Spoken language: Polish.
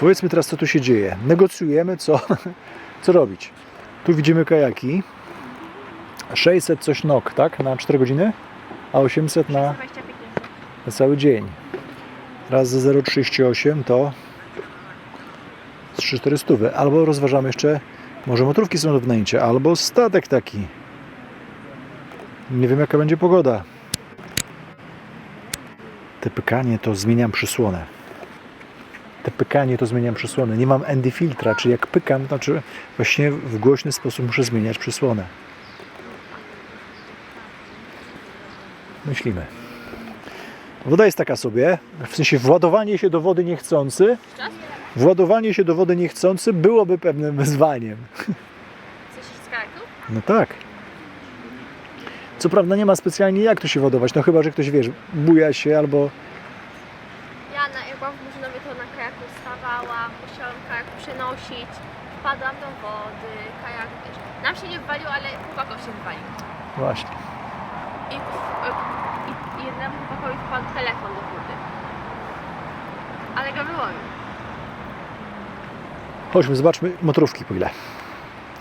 Powiedzmy teraz, co tu się dzieje. Negocjujemy, co, co robić. Tu widzimy kajaki. 600 coś nok, tak? Na 4 godziny? A 800 na, 25 na cały dzień. Raz za 0,38 to z 3400. Albo rozważamy jeszcze, może motorówki są do wynajęcia, albo statek taki. Nie wiem jaka będzie pogoda. Te pykanie to zmieniam przysłonę. Te pykanie to zmieniam przysłonę. Nie mam Andy filtra, czyli jak pykam, to znaczy właśnie w głośny sposób muszę zmieniać przysłonę. Myślimy. Woda jest taka sobie, w sensie władowanie się do wody niechcący, władowanie się do wody niechcący byłoby pewnym wyzwaniem. No tak. Co prawda nie ma specjalnie jak tu się wodować, no chyba, że ktoś, wiesz, buja się albo... Na, byłam w Murzynowie, to na kajaku stawałam, musiałam kajak przenosić, wpadłam do wody, kajak, nam się nie wywalił, ale chłopakom się wywalił. Właśnie. I, i, i jednemu chłopakowi wpadł telefon do wody. Ale go wyłowił. Chodźmy, zobaczmy motorówki po ile.